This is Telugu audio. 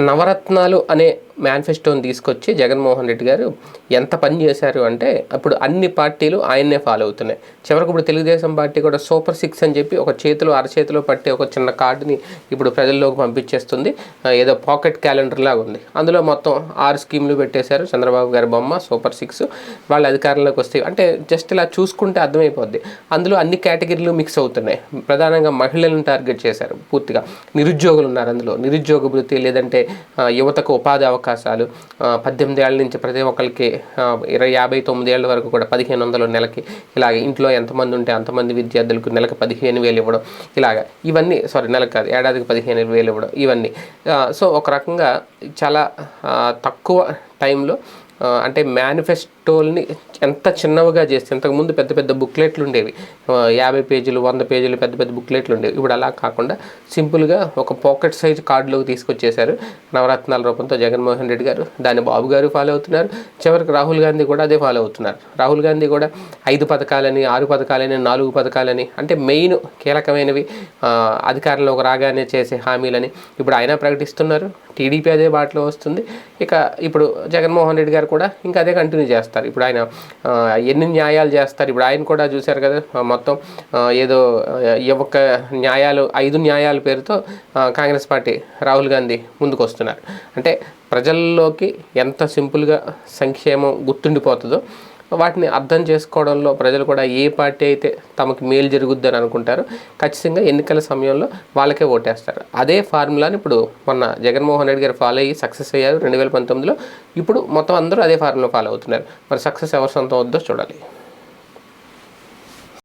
నవరత్నాలు అనే మేనిఫెస్టోని తీసుకొచ్చి జగన్మోహన్ రెడ్డి గారు ఎంత పని చేశారు అంటే అప్పుడు అన్ని పార్టీలు ఆయన్నే ఫాలో అవుతున్నాయి. చివరికి ఇప్పుడు తెలుగుదేశం పార్టీ కూడా సూపర్ సిక్స్ అని చెప్పి ఒక చేతిలో అరచేతిలో పట్టే ఒక చిన్న కార్డుని ఇప్పుడు ప్రజల్లోకి పంపించేస్తుంది. ఏదో పాకెట్ క్యాలెండర్ లాగా ఉంది. అందులో మొత్తం ఆరు స్కీములు పెట్టేశారు. చంద్రబాబు గారి బొమ్మ సూపర్ సిక్స్. వాళ్ళ అధికారంలోకి వస్తాయి అంటే జస్ట్ ఇలా చూసుకుంటే అర్థమైపోద్ది. అందులో అన్ని కేటగిరీలు మిక్స్ అవుతున్నాయి. ప్రధానంగా మహిళలను టార్గెట్ చేశారు పూర్తిగా. నిరుద్యోగులు ఉన్నారు అందులో. నిరుద్యోగ వృత్తి లేదంటే యువతకు ఉపాధి అవకాశాలు. పద్దెనిమిది ఏళ్ళ నుంచి ప్రతి ఒక్కరికి ఇరవై యాభై తొమ్మిది ఏళ్ళ వరకు కూడా పదిహేను వందలు నెలకి ఇలాగ ఇంట్లో ఎంతమంది ఉంటే అంతమంది విద్యార్థులకు నెలకు పదిహేను వేలు ఇవ్వడం ఇలాగ. ఇవన్నీ సారీ నెలకు కాదు ఏడాదికి పదిహేను వేలు ఇవ్వడం ఇవన్నీ. సో ఒక రకంగా చాలా తక్కువ టైంలో అంటే మేనిఫెస్టోల్ని ఎంత చిన్నవిగా చేస్తే ఇంతకుముందు పెద్ద పెద్ద బుక్లెట్లు ఉండేవి. యాభై పేజీలు వంద పేజీలు పెద్ద పెద్ద బుక్లెట్లు ఉండేవి. ఇప్పుడు అలా కాకుండా సింపుల్గా ఒక పాకెట్ సైజ్ కార్డులోకి తీసుకొచ్చేశారు. నవరత్నాల రూపంతో జగన్మోహన్ రెడ్డి గారు. దాన్ని బాబు గారు ఫాలో అవుతున్నారు. చివరికి రాహుల్ గాంధీ కూడా అదే ఫాలో అవుతున్నారు. రాహుల్ గాంధీ కూడా ఐదు పథకాలని ఆరు పథకాలని నాలుగు పథకాలని అంటే మెయిన్ కీలకమైనవి అధికారంలోకి రాగానే చేసే హామీలని ఇప్పుడు ఆయన ప్రకటిస్తున్నారు. టీడీపీ అదే బాటలో వస్తుంది. ఇక ఇప్పుడు జగన్మోహన్ రెడ్డి గారు కూడా ఇంకా అదే కంటిన్యూ చేస్తారు. ఇప్పుడు ఆయన ఎన్ని న్యాయాలు చేస్తారు? ఇప్పుడు ఆయన కూడా చూశారు కదా మొత్తం ఏదో ఈ ఒక్క న్యాయాలు ఐదు న్యాయాల పేరుతో కాంగ్రెస్ పార్టీ రాహుల్ గాంధీ ముందుకు వస్తున్నారు అంటే ప్రజల్లోకి ఎంత సింపుల్గా సంక్షేమం గుర్తుండిపోతుందో వాటిని అర్థం చేసుకోవడంలో ప్రజలు కూడా ఏ పార్టీ అయితే తమకు మేలు జరుగుద్దని అనుకుంటారో ఖచ్చితంగా ఎన్నికల సమయంలో వాళ్ళకే ఓటేస్తారు. అదే ఫార్ములాని ఇప్పుడు మొన్న జగన్మోహన్ రెడ్డి గారు ఫాలో అయ్యి సక్సెస్ అయ్యారు. రెండు వేల పంతొమ్మిదిలో ఇప్పుడు మొత్తం అందరూ అదే ఫార్ములా ఫాలో అవుతున్నారు. మరి సక్సెస్ ఎవరి సొంతం వద్దో చూడాలి.